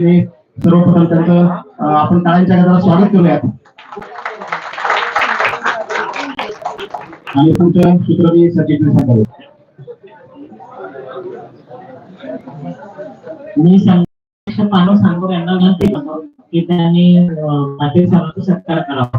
ते सर्वप्रथम त्यांचं अं, आपण टाळ्यांच्या गजरात स्वागत करूयात आणि पुढचं सूत्र मी सचिन सांगावे मी संघर्ष मानव सांगून यांना विनंती करतो की त्यांनी अं, पाटील साहेबांचा सत्कार करावा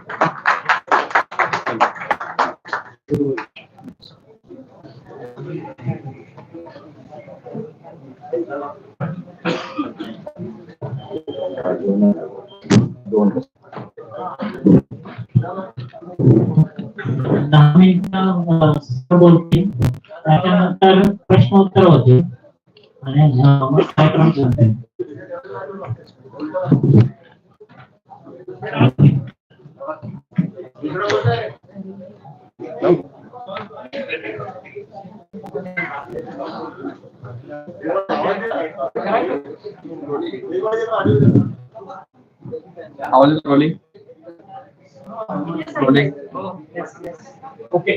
बोलतील त्याच्यानंतर प्रश्नोत्तर होते. आणि. आवाज रोलिंग? रोलिंग? ओके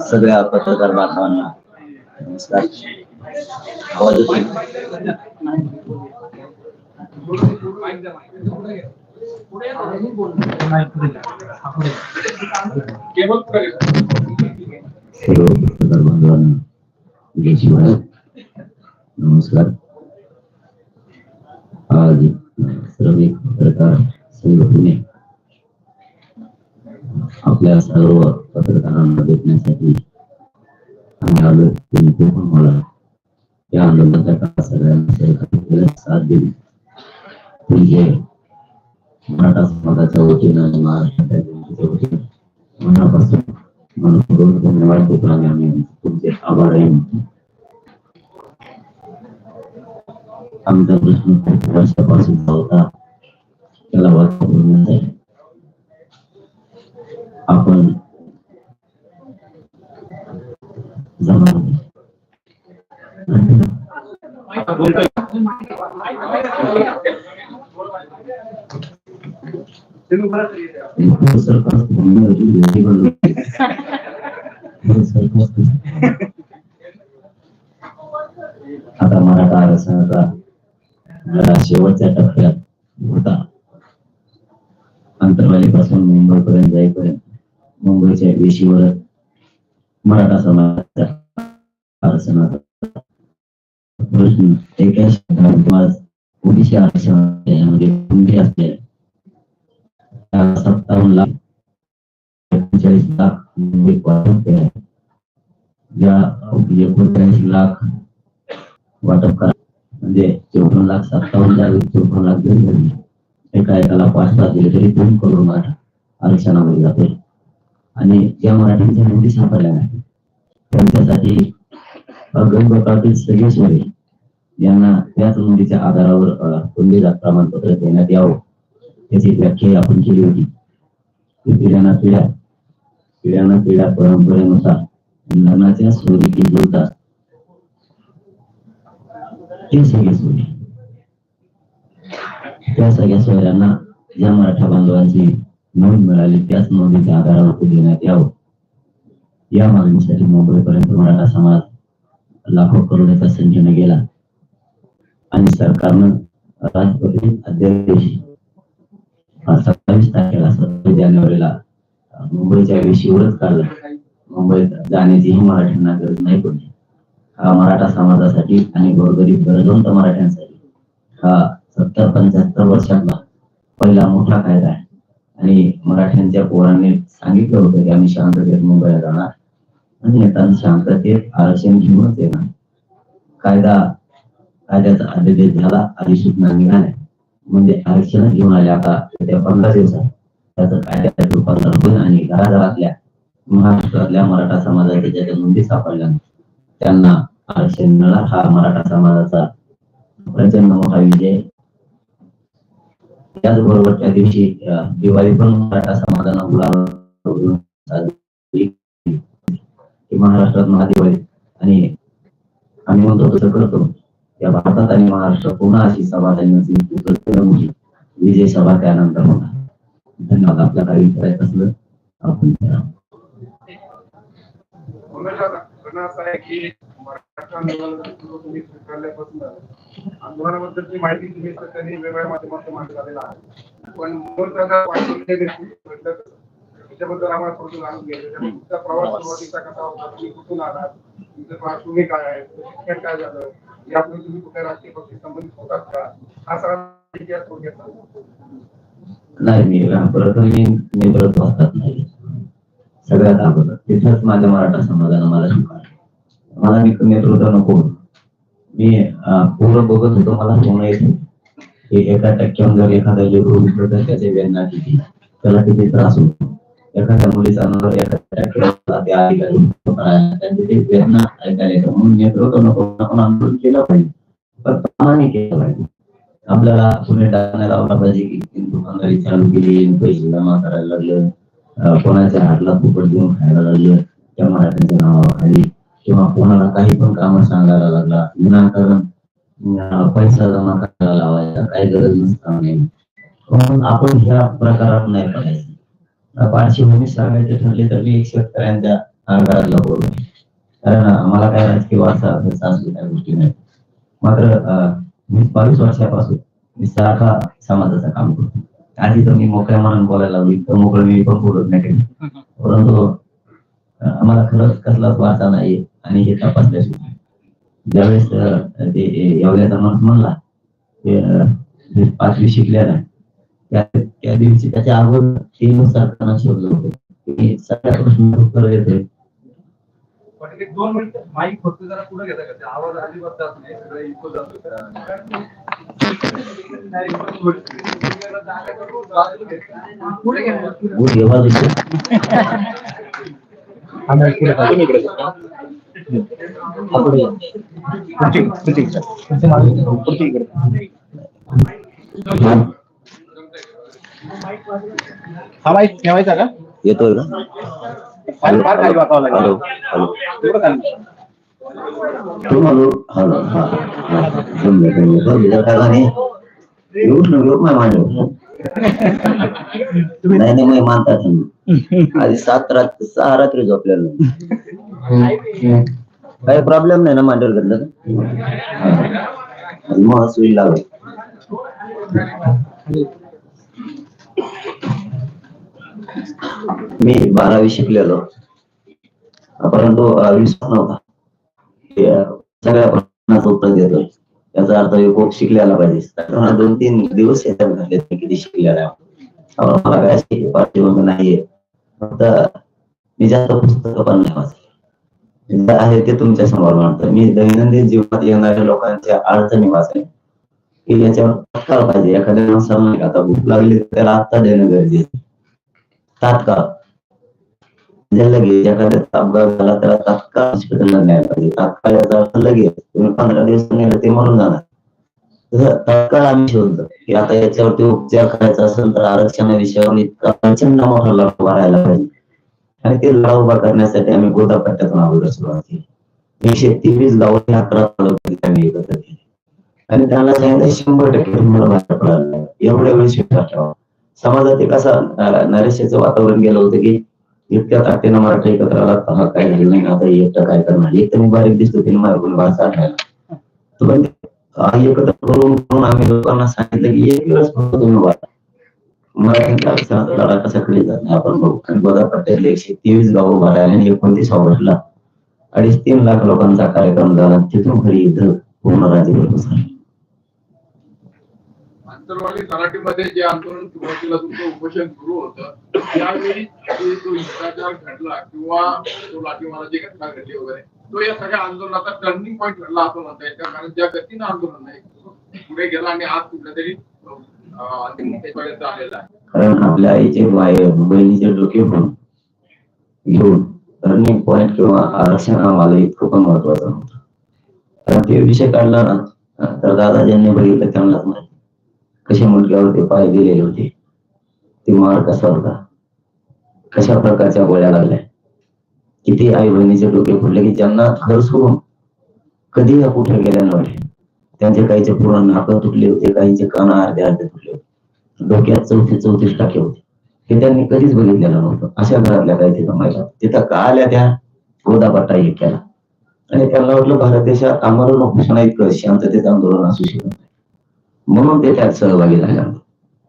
सगळ्या पत्रकार बांधवांना नमस्कार. आवाज येतोय? सर्व पत्रकार बांधवांना जय नमस्कार. आज श्रमिक पत्रकार संघ पुणे आपल्या सर्व पत्रकारांना भेटण्यासाठी आम्ही आलो तुम्ही खूप मला या आंदोलनाच्या काळात सगळ्यांना सहकार्य साथ दिली. म्हणजे मराठा समाजाच्या वतीनं आणि महाराष्ट्राच्या जनतेच्या वतीनं मनापासून मनपूर्वक धन्यवाद देतो आणि आम्ही तुमचे आभार आहे. आमचा प्रश्न वर्षापासून होता त्याला वाचा आहे आपण आता मराठा आरक्षणाचा शेवटच्या टप्प्यात होता. अंतरवालीपासून मुंबईपर्यंत जाईपर्यंत मुंबईच्या वेशीवर मराठा समाजाचा आरक्षणाचा प्रश्न एका शब्दात ओबीसी यामध्ये कुंडी असते सत्तावन्न लाख एकोणचाळीस लाख मुंबई वाटप ज्या एकोणचाळीस लाख वाटप करा म्हणजे चौपन्न लाख सत्तावन्न जागी लाख जरी एका एकाला पाच लाख दिले तरी दोन करोड मराठा आरक्षणामध्ये जाते आणि या मराठ्यांच्या नोंदी सापडल्या नाही त्यांच्यासाठी गंग पाटील सगळे सोय यांना त्याच नोंदीच्या आधारावर अ, प्रमाणपत्र देण्यात यावं. याची व्याख्या आपण केली होती. पिढ्यांना पिढ्याना पिढ्या पिढ्याना पिढ्या परंपरेनुसार लग्नाच्या सोयीकी बोलतात. ते सगळे सोयी त्या सगळ्या सोयऱ्यांना ज्या मराठा बांधवांची नोंद मिळाली त्याच नोंदीच्या आधारावर ते देण्यात यावं. या मागणीसाठी मुंबईपर्यंत मराठा समाज लाखो करोडाच्या संख्येने गेला. आणि सरकारनं राष्ट्रपती अध्यादेश सत्तावीस तारखेला सत्तावीस जानेवारीला मुंबईच्या वेशीवरच काढला. मुंबईत जाण्याचीही मराठ्यांना गरज नाही पडली. हा मराठा समाजासाठी आणि गोरगरीब गरजवंत मराठ्यांसाठी हा सत्तर पंच्याहत्तर वर्षातला पहिला मोठा कायदा आहे. आणि मराठ्यांच्या पोरांनी सांगितलं होतं की आम्ही शांततेत मुंबईला जाणार. आणि येताना शांततेत आरक्षण घेऊनच येणार. कायदा कायद्याचा अध्यादेश झाला अधिसूचना निघाल्या. म्हणजे आरक्षण घेऊन आले आता त्या पंधरा दिवसात. त्याचं कायद्यात रूपांतर होईल आणि घराघरातल्या महाराष्ट्रातल्या मराठा समाजाच्या ज्याच्या नोंदी सापडल्या त्यांना आरक्षण मिळणार. हा मराठा समाजाचा प्रचंड मोठा विजय. त्याचबरोबर त्या दिवशी दिवाळी पण मराठा समाजाला गुलाल महाराष्ट्रात महादिवाळी. आणि आम्ही म्हणतो तसं करतो. या भारतात आणि महाराष्ट्रात पुन्हा अशी सभा झाली विजय सभा त्यानंतर होणार. धन्यवाद. आपल्या काही विचारायचं असलं आपण करा. आंदोलनाबद्दलची माहिती तुम्ही त्यांनी वेगवेगळ्या माध्यमातून मांडत आलेला आहे. पण मूळ वाटून म्हणजे त्याच्याबद्दल आम्हाला थोडं जाणून घ्यायचं तुमचा प्रवास सुरुवातीचा कसा होता? तुम्ही कुठून आलात? तुमचं पार्श्वभूमी काय आहे? शिक्षण काय झालं? यापूर्वी तुम्ही कुठल्या राजकीय पक्षी संबंधित होतात का? हा सगळा इतिहास थोडक्यात सांगा. नाही मी प्रथम मी परत असतात नाही. सगळ्यात अगोदर. तिथंच माझ्या मराठा समाजानं मला शिकवलं मला मी नेतृत्व नको होतं. मी पूर्ण बघत होतो मला पूर्ण येत की एका टक्क्यावर जर एखादा तर वेदना किती? त्याला किती त्रास होतो? एखाद्या मुलीचा नंबर एखाद्या टक्क्यावर त्यांची वेदना ऐकायला येतं. म्हणून नेतृत्व नको आपण आंदोलन केलं पाहिजे. पण केलं पाहिजे. आपल्याला पुणे टाकण्याला लावला पाहिजे की दुकानदारी चालू केली पैसे जमा करायला लागलं कोणाच्या हातला फुकट देऊन खायला लागलं त्या मराठ्यांच्या नावाखाली किंवा कोणाला काही पण काम सांगायला लागला विनाकारण पैसा जमा करायला लावायचा काही गरज नसताना नाही. म्हणून आपण ह्या प्रकारात नाही पडायचं. पार्श्वभूमी सांगायचे ठरले तर मी एक शेतकऱ्यांच्या आघाडीला बोललो. कारण आम्हाला काय राजकीय वारसा अभ्यास असली त्या गोष्टी नाही. मात्र मी बावीस वर्षापासून मी सारखा समाजाचं काम करतो. आधी तर मी मोकळ्या मनाने बोलायला लागलो तर मोकळं मी पण बोलत नाही. परंतु आम्हाला खरंच कसलाच वार्ता नाही आणि हे तपासल्याशिवाय ज्यावेळेस अं, ते एवढ्याचा माणूस म्हणला पाचवी शिकलेला त्या त्या दिवशी त्याच्या अगोदर ते नुसार त्यांना शोधलं होतं सगळ्या प्रश्न उत्तर दोन मिनिट माईक फक्त जरा पुढे घेता का? ते आवाज अजिबात जात नाही सगळं इको जातो. पुढे घ्या. भूत घेवा दिसतो हा माईक ठेवायचा का येतोय ना हॅलो हॅलो हॅलो हो, नाही नाही मानतात आधी सात रात्री सहा रात्री झोपलेलो. काही प्रॉब्लेम नाही ना मांडीवर घेतलं महसूल लागेल. मी बारावी शिकलेलो. परंतु अं, विश्वास नव्हता. सगळ्या प्रश्नाचं उत्तर देतोय त्याचा अर्थ खूप शिकलेला पाहिजे. दोन तीन दिवस येतात झाले किती शिकलेला मला काय पार्श्वभूमी नाहीये. फक्त मी जास्त पुस्तकं पण नाही वाचले. आहे ते तुमच्यासमोर मांडतो. मी दैनंदिन जीवनात येणाऱ्या लोकांच्या अडचणी वाचले की याच्यावर तात्काळ पाहिजे. एखाद्या माणसाला आता भूक लागली तर त्याला आत्ता देणं गरजेचं तात्काळ. म्हणजे लगेच एखाद्या अपघात झाला त्याला तात्काळ हॉस्पिटलला न्यायला पाहिजे. तात्काळ याचा अर्थ लगेच. तुम्ही पंधरा दिवस नेलं ते मरून जाणार. तात्काळ आम्ही शोधतो की आता याच्यावरती उपचार करायचा असेल तर आरक्षणा विषयावर इतका प्रचंड मोठा लढा उभा राहायला पाहिजे. आणि ते लढा उभा करण्यासाठी आम्ही गोदा पट्ट्यातून अगोदर सुरुवात. केली एकशे तेवीस गावांनी अकरा तालुक्यात आम्ही एकत्र. केली आणि त्यांना सांगितलं शंभर टक्के तुम्हाला बाहेर पडायला लागेल. एवढ्या वेळेस विश्वास ठेवा. समाजात एक असा नरेशाचं वातावरण गेलं होतं की इतक्या ताकदीनं मराठा एकत्र आला हा काय झालं नाही आता एकटा काय करणार? एक तर मी बारीक दिसतो की माझ्या कोणी भाषा आठवायला पण एकत्र करून करून आम्ही लोकांना सांगितलं की एक दिवस फक्त तुम्ही वाचा लढा कसा कडे जात नाही आपण बघू. आणि गोदापट्ट्यातले एकशे तेवीस गाव उभा राहिले आणि एकोणतीस ऑगस्टला अडीच तीन लाख लोकांचा कार्यक्रम झाला. तिथून खरी युद्ध पूर्ण राज्यभर पसरलं. आंतरवाली जे आंदोलन सुरुवातीला तुमचं उपोषण सुरू होतं त्यावेळी हिंसाचार घडला किंवा तो लाठीमाराची घटना घडली वगैरे तो या सगळ्या आंदोलनाचा टर्निंग पॉईंट घडला असं म्हणता येईल. कारण ज्या गतीनं आंदोलन आहे पुढे गेला आणि आज कुठल्या तरी आलेला आहे. कारण आपल्या आईचे वाय बहिणीचे डोके होऊन घेऊन टर्निंग पॉइंट किंवा आरक्षण आम्हाला इतकं पण महत्वाचं होतं. कारण ते विषय काढला ना तर दादा ज्यांनी बघितलं त्यांनाच माहिती. कशा मुलग्यावर ते पाय दिलेले होते. ते मार कसा होता. कशा प्रकारच्या गोळ्या लागल्या. किती आई बहिणीचे डोके फुटले की ज्यांना घर सोडून कधी या कुठे गेल्या नव्हते त्यांचे काहीचे पूर्ण नाकं तुटले होते काहीचे कान अर्धे अर्धे तुटले होते. डोक्यात चौथी चौतीस टाके होते. हे त्यांनी कधीच बघितलेलं नव्हतं. अशा घरातल्या काही तिथं महिला तिथं का आल्या त्या गोदापट्टा एक केला. आणि त्यांना वाटलं भारत देशात आम्हाला उपोषण इतकं शांततेचं आंदोलन असू शकत नाही. म्हणून ते त्यात सहभागी झाल्या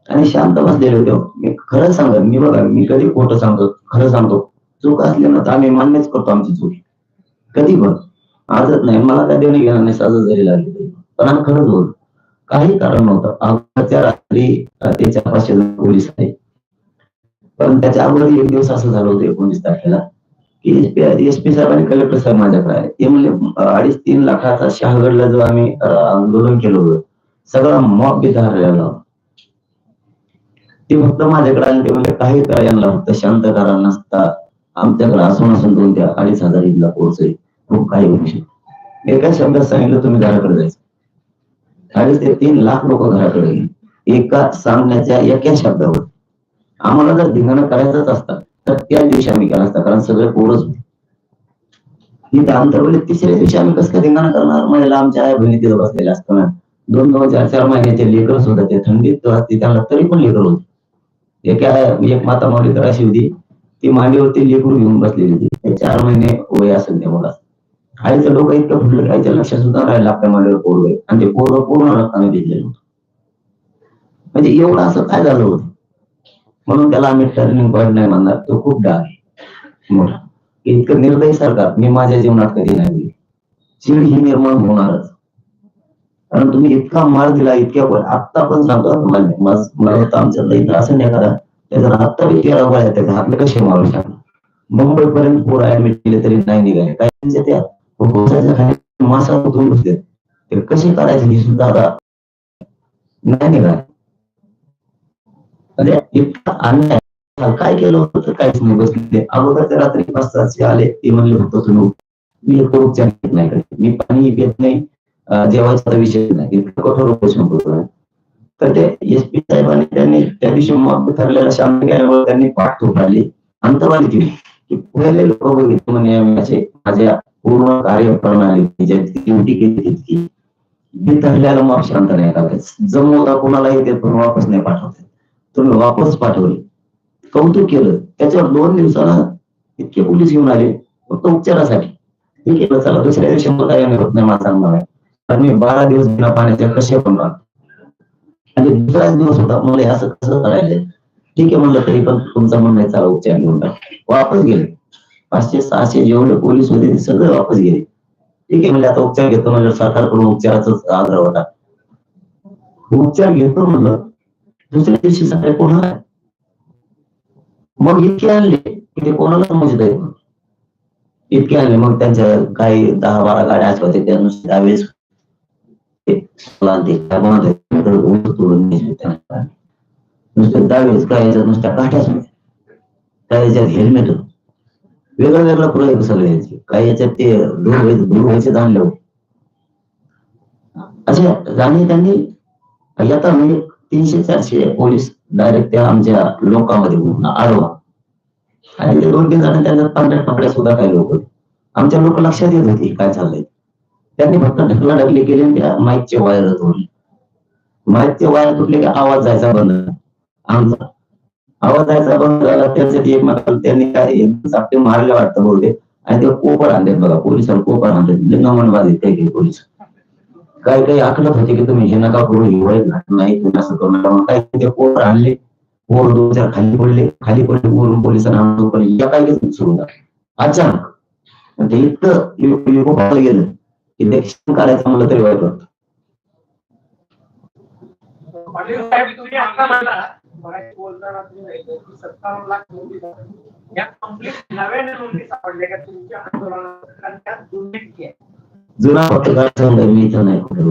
आणि शांत बसलेले होते. मी खरं सांगत मी बघा मी कधी खोटं सांगतो खरं सांगतो. चूक असले ना तर आम्ही मान्यच करतो आमची चूक. कधी पण. आजच नाही. मला काय देणे घेणार नाही. साजं जरी लागली पण आम्ही खरंच बोलतो. काही कारण नव्हतं. अगोदरच्या रात्री ते चार पाचशे जण पोलीस आहे पण त्याच्या अगोदर एक दिवस असं झालं होतं एकोणीस तारखेला की एस पी साहेब आणि कलेक्टर साहेब माझ्याकडे आहे ते म्हणले अडीच तीन लाखाचा शहागडला जो आम्ही आंदोलन केलं होतं सगळा मॉब बिधारलेला होता. ते फक्त माझ्याकडे आले ते म्हणजे काही करा यांना फक्त शांत करा नसता. आमच्याकडे असून असून दोन त्या अडीच हजार इथला पोहोचेल. खूप काही होऊ शकतो. एका शब्दात सांगितलं तुम्ही घराकडे जायचं. अडीच ते तीन लाख लोक घराकडे येईल एका सांगण्याच्या एका शब्दावर. आम्हाला जर धिंगाणं करायचंच असतात तर त्या दिवशी आम्ही केला असता कारण सगळे पोरच होते. ही अंतरवली तिसऱ्या दिवशी आम्ही कसं काय धिंगाणं करणार? महिला आमच्या आई बहिणी तिथं बसलेल्या असताना दोन दोन चार चार महिन्याचे लेकर सुद्धा ते थंडीत असते त्यांना तरी पण लेकर होते एका एक माता माऊली तर अशी होती ती मांडीवरती लेकरू घेऊन बसलेली होती. चार महिने वय असेल त्या मुलाचं. आईचं लोक इतकं फुटलं काही लक्षात सुद्धा राहिलं आपल्या मांडीवर पोरग. आहे आणि ते पोरग पूर्ण रक्ताने भिजलेलं होतं. म्हणजे एवढं असं काय झालं होतं? म्हणून त्याला आम्ही टर्निंग पॉईंट नाही म्हणणार. तो खूप डाग आहे. इतकं निर्दयी सरकार. मी माझ्या जीवनात कधी नाही चीड ही निर्माण होणारच. कारण तुम्ही इतका मार दिला इतक्या वर. आत्ता पण सांगतो मला आमच्या इथं असं नाही करा त्याचा आत्ता बी तेरा गोळ्या त्याच्या हातले कसे मारू शकणार मुंबई पर्यंत पोरं ऍडमिट केले तरी नाही निघाले. काही त्या मासा उतरून बसले. तर कसे करायचे हे सुद्धा आता नाही निघाले. इतका अन्याय. काय केलं होतं तर काहीच नाही बसले. अगोदर ते रात्री पाच तास आले. ते म्हणले फक्त तुम्ही मी एक नाही मी पाणी घेत नाही. जेवायचा विषय नाही. इतकं कठोर उपोषण करतो तर ते एस पी साहेबांनी त्यांनी त्या दिवशी मग ठरलेला शांत त्यांनी पाठ ठोकाळली अंतवाली दिली की पहिले लोक बघितले म्हणे माझ्या पूर्ण कार्यप्रणाली ज्याची ड्युटी केली तितकी मी ठरलेला मग शांत नाही करायचं. जमवता कोणालाही ते पण वापस नाही पाठवते. तुम्ही वापस पाठवले. कौतुक केलं. त्याच्यावर दोन दिवसाला इतके पोलीस घेऊन आले फक्त उपचारासाठी. हे केलं चला दुसऱ्या दिवशी मला काही नाही होत नाही मला सांगणार आहे. कारण मी बारा दिवस बिना पाण्याच्या कसे पण राहतो. आणि दुसराच दिवस होता मला हे असं कसं करायचं ठीक आहे म्हणलं तरी पण तुमचा म्हणणं आहे, चला उपचार घेऊन टाक वापस गेले. पाचशे सहाशे जेवढे पोलीस होते ते सगळे वापस गेले. ठीक आहे म्हणजे आता उपचार घेतो म्हणजे सरकारकडून उपचाराचाच आग्रह होता. उपचार घेतो म्हणलं दुसऱ्या दिवशी सकाळी आहे मग इतके आणले की ते कोणाला समजत आहे इतके आणले मग त्यांच्या काही दहा बारा गाड्या असतात त्यानुसार त्या नुसते त्यावेळेस ते सलान काय नुसते काय याच्यात नुसत्या काठ्याच त्या याच्यात हेल्मेट वेगळं वेगळं प्रयोग सगळे काही याच्यात ते दूर व्हायचे व्हायचे आणले हो. असे आणि त्यांनी आता म्हणजे तीनशे चारशे पोलीस डायरेक्ट त्या आमच्या लोकांमध्ये आडवा आणि ते दोन तीन जण त्यांच्या पांढऱ्या पांढऱ्या सुद्धा काही लोक आमच्या लोक लक्षात येत होती काय चाललंय. त्यांनी फक्त ढकला ढकली केली आणि त्या माईकचे वायर तोडले. माईकचे वायर तुटले की आवाज जायचा बंद. आमचा आवाज जायचा बंद झाला त्यांचे ते एकमेकाला त्यांनी काय एक चापटे मारले वाटतं बोलले. आणि ते कोपर आणले बघा पोलिसांना कोपर आणले लिंगामनवादी काही काही पोलीस. काही काही आकलत होते की तुम्ही हे नका करू हिवाळी वाईट नाही तुम्ही असं करू नका. काही ते कोपर आणले पोर दोन चार खाली पडले खाली पडले वरून पोलिसांना आणून पण या काय सुरू झालं. अचानक. ते इतकं युग- गेलं की दक्षिण करायचं मला तरी वाईट वाटतं. मराठी बोलताना तुम्ही की सत्तावन्न लाख नोटीस या कंप्लीट नव्याने नोटीस सापडल्या का तुमच्या आंदोलनात? आणि त्यात जुने आहे जुना पत्रकार संघ मी इथं नाही कुठे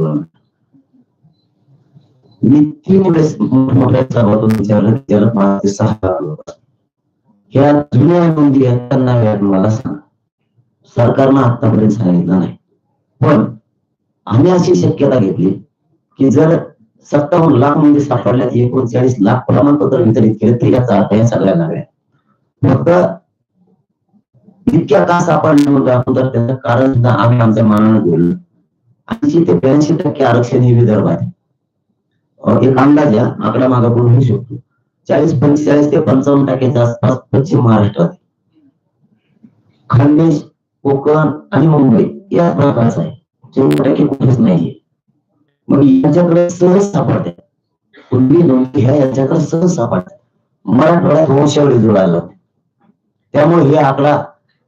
मी तीन वेळेस मोठ्या सभातून विचारलं त्याला पाच ते सहा ह्या जुन्या नोंदी आहेत त्यांना व्याज मला सांग. सरकारनं आतापर्यंत सांगितलं नाही. पण आम्ही अशी शक्यता घेतली की जर सत्तावन्न लाख म्हणजे मध्ये सापडल्यात एकोणचाळीस लाख प्रमाणपत्र वितरित केले तर याचा अर्थ या सगळ्यांना मिळेल. फक्त इतक्या का सापडले म्हणजे आपण तर त्याचं कारण सुद्धा आम्ही आमच्या मनानं बोललो ऐंशी ते ब्याऐंशी टक्के आरक्षण हे विदर्भात एक अंदाज या आकडा मागा पुढे होऊ शकतो. चाळीस पंचेचाळीस ते पंचावन्न टक्क्याच्या आसपास पश्चिम महाराष्ट्रात आहे. खानदेश कोकण आणि मुंबई या प्रकारचा आहे. चौदा टक्के कुठेच नाहीये. मग यांच्याकडे सहज सापडते. पूर्वी नोंदी ह्या यांच्याकडे सहज सापडतात मराठवाड्यात वंशावळी जोडायला त्यामुळे हे आकडा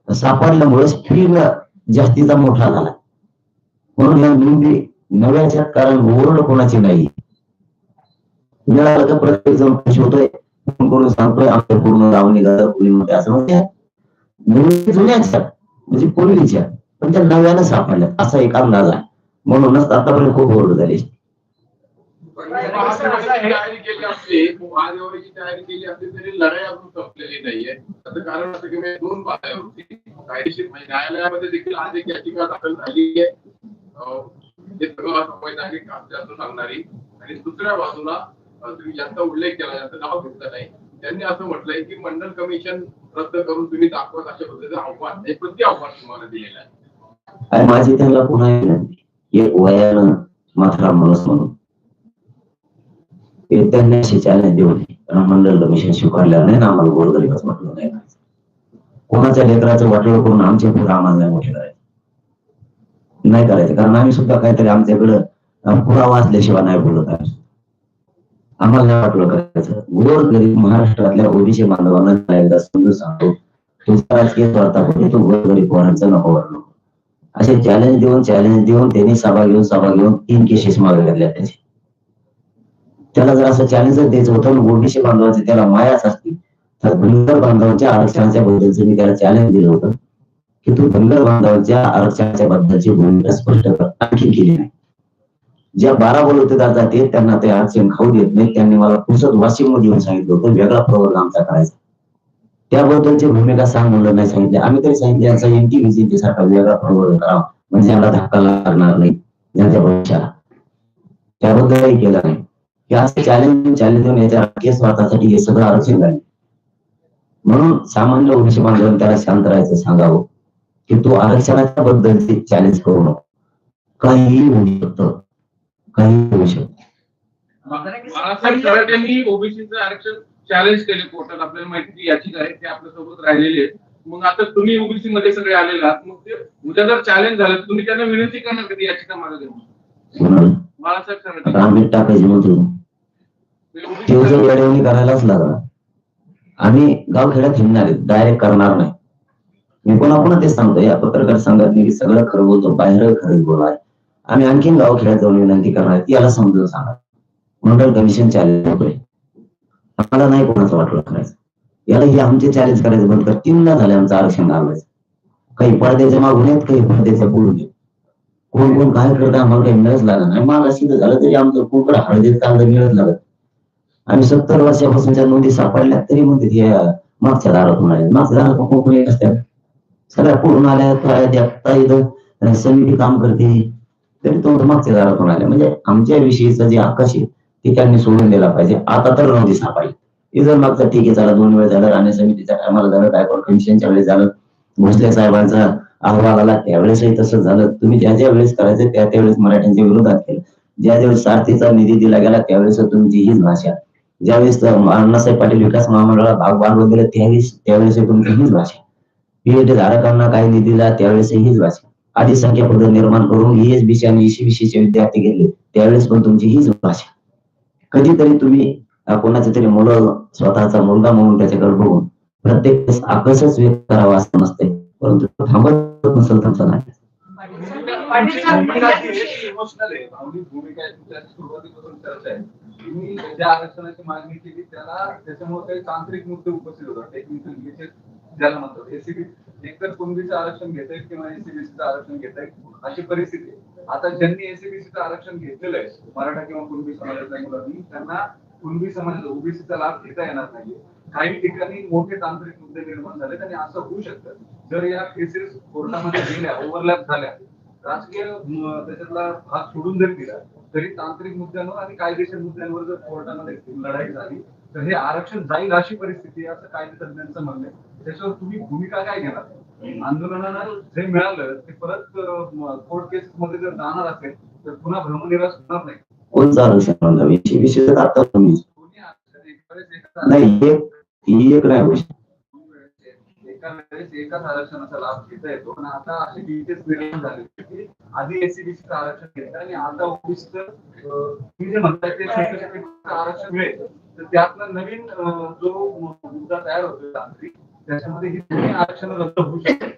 सापडल्यामुळे स्पीड जास्तीचा मोठा झाला. म्हणून या नोंदी नव्याच्या कारण ओरड कोणाची नाही. मिळालं तर प्रत्येक जण खुश होतोय. फोन करून सांगतोय आमच्या पूर्ण गाव निघालं पुलीमध्ये असं म्हणजे नोंदी जुन्याच्या म्हणजे पूर्वीच्या पण त्या नव्यानं सापडल्या असा एक अंदाज आहे. म्हणूनच आतापर्यंत खूप ओरड झाली. तयारी केली असली महादेवाची तयारी केली असली तरी लढाई अजून संपलेली नाहीये. त्याचं कारण असं की दोन कायदेशीर म्हणजे न्यायालयामध्ये देखील आज एक याचिका दाखल झाली आहे अं, हे सगळं संवैधानिक असल्याचं सांगणारी आणि दुसऱ्या बाजूला तुम्ही ज्यांचा उल्लेख केला ज्यांचं नाव घेतलं नाही त्यांनी असं म्हटलंय की मंडल कमिशन रद्द करून तुम्ही दाखवत अशा पद्धतीचं आव्हान एक प्रति आव्हान तुम्हाला दिलेलं आहे. माझी त्यांना पुन्हा एक वयानं माथरा माणूस म्हणून. हे त्यांनी अशी चॅलेंज देऊ नये कारण मंडळ स्वीकारल्यावर नाही ना आम्हाला गोरगरीबच म्हटलं नाही कोणाच्या लेकराचं वाटोळ करून आमचे पुढे आम्हाला नाही मोठे करायचं? नाही करायचं. कारण आम्ही सुद्धा काहीतरी आमच्याकडं अं, पुरावा असल्याशिवाय नाही बोलत आहे आम्हाला नाही वाटलं करायचं. गोर गरीब महाराष्ट्रातल्या ओबीसी बांधवांना मला एकदा समजून सांगतो तुमचा राजकीय स्वार्थापुढे तो गोर पोरांचं नको वाटलं. असे चॅलेंज देऊन चॅलेंज देऊन त्यांनी सभा घेऊन सभा घेऊन तीन केसेस मागे घेतल्या त्याचे. त्याला जर असं चॅलेंज द्यायचं होतं ओबीसी बांधवांचे त्याला मायाच असतील. तर धनगर बांधवांच्या आरक्षणाच्या बद्दलचं मी त्याला चॅलेंज दिलं होतं. की तू धनगर बांधवांच्या आरक्षणाच्या बद्दलची भूमिका स्पष्ट कर. आणखी केली नाही. ज्या बारा बोलवते जाते त्यांना ते आरक्षण खाऊ देत नाही त्यांनी मला पुसत वाशिममध्ये येऊन सांगितलं होतं. वेगळा प्रवर्ग आमचा करायचा. त्याबद्दलची भूमिका सांग म्हणलं नाही सांगितले. आम्ही तरी सांगितले यांचा एनटी सारखा वेगळा प्रवर्ग करावा. म्हणजे यांना धक्का लागणार नाही त्यांच्या भविष्याला. त्याबद्दलही केलं नाही. की असे चॅलेंज चॅलेंज याच्या राजकीय स्वार्थासाठी हे सगळं आरक्षण झाले. म्हणून सामान्य ओबीसी बांधवांनी त्याला शांत राहायचं सांगावं की तू आरक्षणाच्या बद्दलचे चॅलेंज करू नको. काहीही होऊ शकतं. काही होऊ शकतं. ओबीसीचं आरक्षण चॅलेंज केले कोर्टात आपल्याला माहिती ती याचिका आहे ते आपल्यासोबत राहिलेली आहे मग आता तुम्ही ओबीसी मध्ये सगळे आलेले आहात मग ते उद्या जर चॅलेंज झालं तर तुम्ही त्यांना विनंती करणार का ती याचिका मागे घेऊन? बाळासाहेब टाकायची म्हणतो. ते वेळेवणी करायलाच लागला आम्ही गावखेड्यात हिंडणार डायरेक्ट करणार नाही. मी पुन्हा पुन्हा तेच सांगतो या पत्रकार संघटने की सगळं खरं बोलतो बाहेर खरंच बोलाय. आम्ही आणखीन गावखेड्यात जाऊन विनंती करणार ती याला समजून सांगा. मंडळ कमिशन चॅलेंज मला नाही कोणाचं वाटलं करायचं याला हे आमचे चॅलेंज करायचं बंद कर तीनदा झाले आमचं आरक्षण घालवायचं काही पडद्याच्या मागून येत काही पडद्याच्या पुढून येत कोण कोण काय करत आम्हाला काही मिळत लागत नाही. मला सिद्ध झालं तरी आमचं कोकड हळदीत कांदा मिळत लागत. आम्ही सत्तर वर्षापासून त्या नोंदी सापडल्या तरी म्हणते ते मागच्या दारातून आले मागच्या दारात कोकणी असतात? सगळ्या पुढून आल्या त्या इथं समिती काम करते. तरी तो मागच्या दारातून आल्या म्हणजे आमच्या विषयीचं जे आकाश आहे ती त्यांनी सोडून दिला पाहिजे. आता तर नोंदी सापडली हे जर मागचा ठीक आहे झाला दोन वेळ झालं राणे समितीच्या टायमाला झालं गायकवाड कमिशनच्या वेळेस झालं भोसले साहेबांचा अहवाल आला त्यावेळेसही तसंच झालं. तुम्ही ज्या ज्या वेळेस करायचं त्या त्यावेळेस मराठ्यांच्या विरोधात केलं. ज्या ज्यावेळेस सारथीचा निधी दिला गेला त्यावेळेस तुमची हीच भाषा. ज्यावेळेस अण्णासाहेब पाटील विकास महामंडळाला भाग बांधून दिलं त्यावेळेस त्यावेळेस तुमची हीच भाषा. पीएटी धारकांना काही निधी दिला त्यावेळेस हीच भाषा. आधी संख्या पद निर्माण करून ईएसबीसी आणि ईसीबीसीचे विद्यार्थी घेतले त्यावेळेस पण तुमची हीच भाषा. कधीतरी तुम्ही कोणाचं कोणाचे तरी मुलं स्वतःचा मुलगा म्हणून त्याच्याकडे बघून प्रत्येक आकर्षच व्यक्त करावा असं नसते परंतु थांबत नसेल तुमचं नाही इमोशनल आहे भावनिक भूमिका आहे तुमच्या सुरुवातीपासून चर्चा आहे. तुम्ही ज्या आरक्षणाची मागणी केली त्याला त्याच्यामुळे काही तांत्रिक मुद्दे उपस्थित होतात. टेक्निकल ग्लिचेस ज्याला म्हणतात एसीबी एकतर कुणबीचं आरक्षण घेत आहेत किंवा एसीबीसीचं आरक्षण घेत आहेत अशी परिस्थिती आहे. आता ज्यांनी एसीबीसीचं आरक्षण घेतलेलं आहे मराठा किंवा कुणबी समाजाच्या मुलांनी त्यांना कुणबी समाज ओबीसीचा लाभ घेता येणार नाही काही ठिकाणी मोठे तांत्रिक मुद्दे निर्माण झाले आणि असं होऊ शकतं. जर या केसेस कोर्टामध्ये गेल्या ओव्हरलॅप झाल्या राजकीय त्याच्यातला भाग सोडून जरी दिला तरी तांत्रिक मुद्द्यांवर आणि कायदेशीर मुद्द्यांवर जर कोर्टामध्ये लढाई झाली तर हे आरक्षण जाईल अशी परिस्थिती असं कायदे तज्ञांचं म्हणणं आहे. त्याच्यावर तुम्ही भूमिका काय घेणार? आंदोलनाला जे मिळालं ते परत कोर्ट केस मध्ये जर जाणार असेल तर पुन्हा भ्रमनिराश होणार नाही. वेळेस एकाच नाही एक ही एक नाही एका वेळेस एकाच आरक्षणाचा लाभ घेता येतो. पण आता असे केसेस निर्माण झाले की आधी एसीबीसीचं आरक्षण घेतलं आणि आता ओबीसीचं तुम्ही जे म्हणताय ते आरक्षण मिळेल. तर त्यातनं नवीन जो मुद्दा तयार होतो तांत्रिक त्याच्यामध्ये ही दोन्ही आरक्षण रद्द होऊ शकतात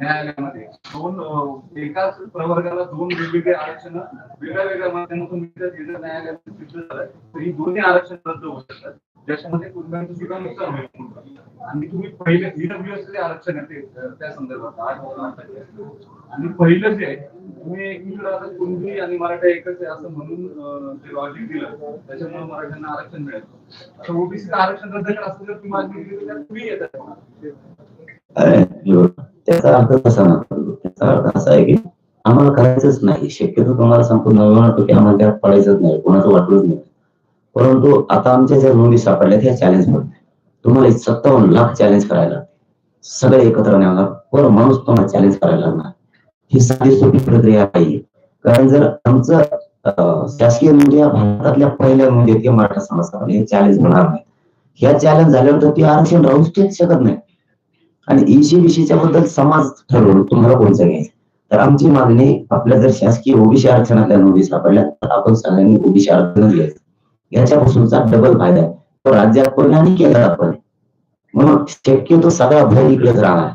न्यायालयामध्ये. दोन एकाच प्रवर्गाला दोन वेगवेगळे आरक्षण वेगळ्या वेगळ्या माध्यमातून मिळतात न्यायालयामध्ये सिद्ध झालं तर ही दोन्ही आरक्षण रद्द होऊ शकतात. ज्याच्यामध्ये कुटुंबांचं सुद्धा नुकसान होईल आणि तुम्ही पहिले ईडब्ल्यूएस आरक्षण आहे ते त्या संदर्भात आठ आणि पहिलं जे आहे तुम्ही एकीकडे आता कुणबी आणि मराठा एकच आहे असं म्हणून जे लॉजिक दिलं त्याच्यामुळे मराठ्यांना आरक्षण मिळेल. तर ओबीसीचं आरक्षण रद्द करा असं जर तुम्ही मागणी केली तर तुम्ही येतात त्याचा अर्थ कसा त्याचा अर्थ असा आहे की आम्हाला करायचंच नाही. शक्यतो तुम्हाला सांगतो नव्हे म्हणतो की आम्हाला त्यात पडायचंच नाही कोणाचं वाटलंच नाही. परंतु आता आमच्या ज्या नोंदी सापडल्या त्या चॅलेंज करते तुम्हाला सत्तावन्न लाख चॅलेंज करायला लागते. सगळे एकत्र न्यावं पर माणूस तुम्हाला चॅलेंज करायला लागणार. ही साधी सोपी प्रक्रिया पाहिजे कारण जर आमचं शासकीय मीडिया भारतातल्या पहिल्या म्हणजे किंवा मराठा समाजाला हे चॅलेंज होणार नाही. ह्या चॅलेंज झाल्यानंतर ते आरक्षण राहूच शकत नाही. आणि ईशी विषयीच्या बद्दल समाज ठरवलं तुम्हाला कोणचं घ्यायचं? तर आमची मागणी आपल्या जर शासकीय ओबीसी आरक्षणातल्या नोटीस सापडल्या तर आपण सगळ्यांनी ओबीसी आरक्षण घ्यायचं. याच्यापासूनचा डबल फायदा आहे. राज्यात पण आणि केंद्रात म्हणून शक्यतो सगळा भय इकडेच राहणार.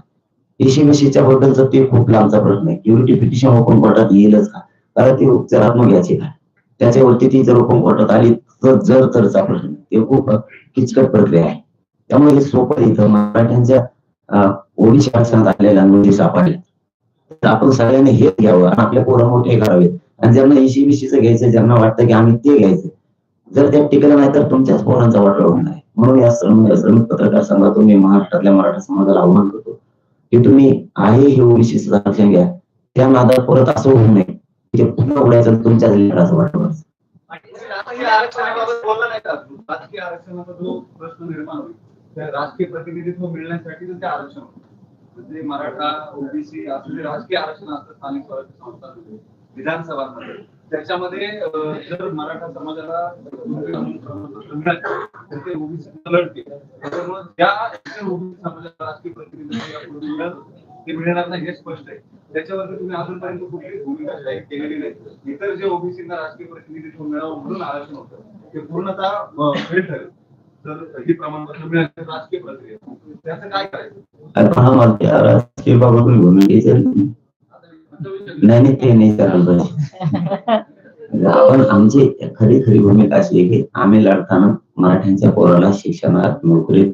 ईशी विषयीच्या बद्दलचा ते खूप लांबचा प्रश्न आहे. क्युरिटी पिटिशन ओपन कोर्टात येईलच का? कारण ते उपचारात्मक याचिका काय त्याच्यावरती ती जर ओपन कोर्टात आली तर जर तरचा प्रश्न ते खूप किचकट प्रक्रिया आहे. त्यामुळे हे सोपं इथं मराठ्यांच्या ओडिशा आरक्षणात आलेल्या नोटीस सापडल्या. तर आपण सगळ्यांनी हेच घ्यावं. आणि आपल्या पोरं मोठे करावेत. आणि ज्यांना इशी विशीचं घ्यायचं ज्यांना वाटतं की आम्ही ते घ्यायचं जर त्या टिकलं नाही तर तुमच्याच पोरांचा वाढ होणार आहे म्हणून या श्रम श्रमिक पत्रकार संघातून मी महाराष्ट्रातल्या मराठा समाजाला आव्हान करतो की तुम्ही आहे हे ओबीसी आरक्षण घ्या. त्या नादात परत असं होऊ नये. ते पुन्हा उडायचं आणि तुमच्याच लेकराचं वाटलं राजकीय आरक्षणाचा जो प्रश्न निर्माण होईल राजकीय प्रतिनिधित्व मिळण्यासाठी तर आरक्षण म्हणजे मराठा ओबीसी असं जे राजकीय आरक्षण असतं स्थानिक स्वराज्य संस्थांमध्ये. विधानसभांमध्ये. त्याच्यामध्ये जर मराठा समाजाला मिळालं, तर ते ओबीसी लढते त्याच्यामुळे ज्या ओबीसी समाजाला राजकीय प्रतिनिधित्व यापुढे ते मिळणार नाही हे स्पष्ट आहे. त्याच्यावरती तुम्ही अजूनपर्यंत कुठलीच भूमिका जाहीर केलेली नाही. इतर जे ओबीसींना राजकीय प्रतिनिधित्व मिळावं म्हणून आरक्षण होतं. ते पूर्णतः फेल ठरेल. तर ही प्रमाणपत्र मिळालं तर राजकीय प्रक्रिया. त्याचं काय करायचं? राजकीय बाबत मी नाही नाही ते नाही पाहिजे आपण आमची खरी खरी भूमिका अशी आहे की आम्ही लढताना मराठ्यांच्या पोराला शिक्षणात नोकरीत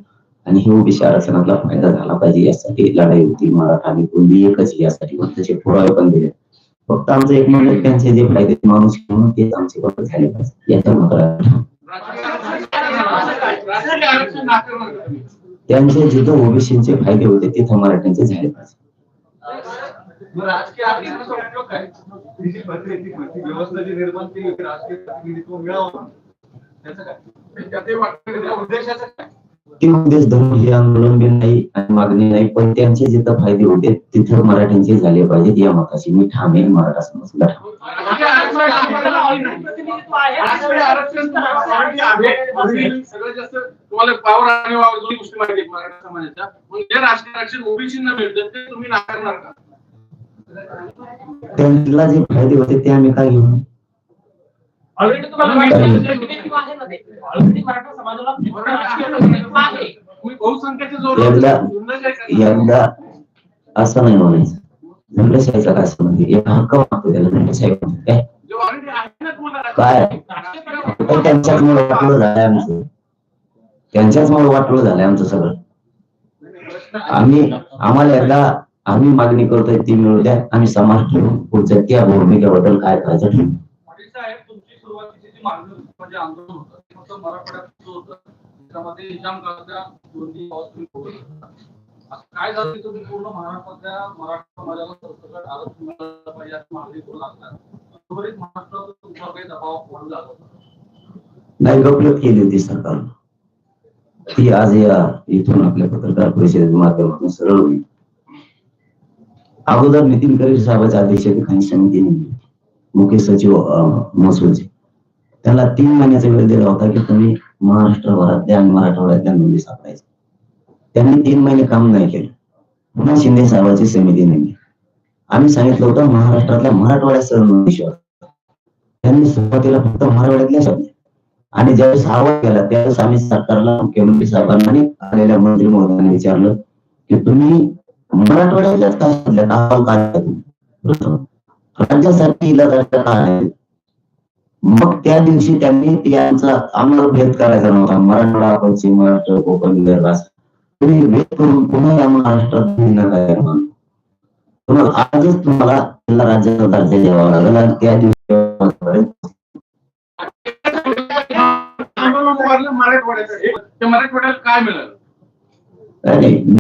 आणि हे ओबीसी आरक्षणातला फायदा झाला पाहिजे यासाठी लढाई होती मराठा आणि कुणबी एकच यासाठी. तसे पुरावे पण दिले. फक्त आमचं एक म्हणजे त्यांचे जे फायदे माणूस म्हणून तेच आमचे फक्त झाले पाहिजे. याच्या तुम्ही? त्यांचे जिथं ओबीसीचे फायदे होते तिथं मराठ्यांचे झाले पाहिजे. मग राजकीय आरक्षणाचा उपयोग काय ही जी प्रक्रिया ती ती व्यवस्था जी निर्माण केली होती राजकीय प्रतिनिधित्व मिळावं. म्हणून. त्याचं काय? त्यातही वाटतं त्या उद्देशाचं काय? ते उद्देश धरून हे आंदोलन बी नाही आणि मागणी नाही पण त्यांचे जिथं फायदे होते तिथं मराठ्यांचे झाले पाहिजेत या मताशी मी ठाम आहे मराठा समाज राजकीय आरक्षण ओबीसींना मिळतं ते तुम्ही नाकारणार का? त्यांना जे फायदे होते ते आम्ही काय घेऊ ऑलरेडी तुम्हाला माहिती आहे, प्रतिनिधित्व आहे ना ते. ऑलरेडी मराठा समाजाला राजकीय प्रतिनिधित्व आहे तुम्ही बहुसंख्येच्या जोरावर एकदा निर्णय काय करणार? एकदा असं नाही म्हणायचं झंडशाहीचा काय संबंध? एक हक्क मागतो त्याला झंडशाही म्हणतात. काय काय? तर त्यांच्याचमुळे वाटलं झालंय आमचं त्यांच्याचमुळे वाटलं झालंय आमचं सगळं आम्ही आम्हाला एकदा आम्ही मागणी करतोय ती मिळू द्या आम्ही समाज ठेवून पुढच्या त्या भूमिकेबद्दल काय करायचं म्हणजे होता. नाही गफलत केली होती सरकारनं. ती आज या इथून आपल्या पत्रकार परिषदेच्या माध्यमातून सरळ होईल. अगोदर नितीन करीर साहेबाच्या अध्यक्षतेखाली समिती नेमली मुख्य सचिव महसूलचे त्याला तीन महिन्याचा वेळ दिला होता की तुम्ही महाराष्ट्रभरातल्या आणि मराठवाड्यातल्या नोंदी सापडायच्या. त्यांनी तीन महिने काम नाही केलं. पुन्हा शिंदे साहेबाची समिती नेमली आम्ही सांगितलं होतं महाराष्ट्रातल्या मराठवाड्यात नोंदी शोधा. त्यांनी सुरुवातीला फक्त मराठवाड्यातल्या शब्द आणि ज्यावेळेस आवाज केला त्यावेळेस आम्ही सरकारला मुख्यमंत्री साहेबांना आलेल्या मंत्री महोदयांनी विचारलं की तुम्ही मराठवाड्यातल्याच का शोधल्यात? अहवाल का दिला तुम्ही? प्रथम. राज्यासाठी इलाज का आहे मग त्या दिवशी त्यांनी त्यांचा आम्हाला भेद करायचा नव्हता मराठवाडा पश्चिम महाराष्ट्र कोकण विदर्भ असं तुम्ही भेद करून पुन्हा या महाराष्ट्रात भिन्न काय म्हणून आजच तुम्हाला त्याला राज्याचा दर्जा द्यावा लागेल आणि त्या दिवशी मराठवाड्याला काय मिळालं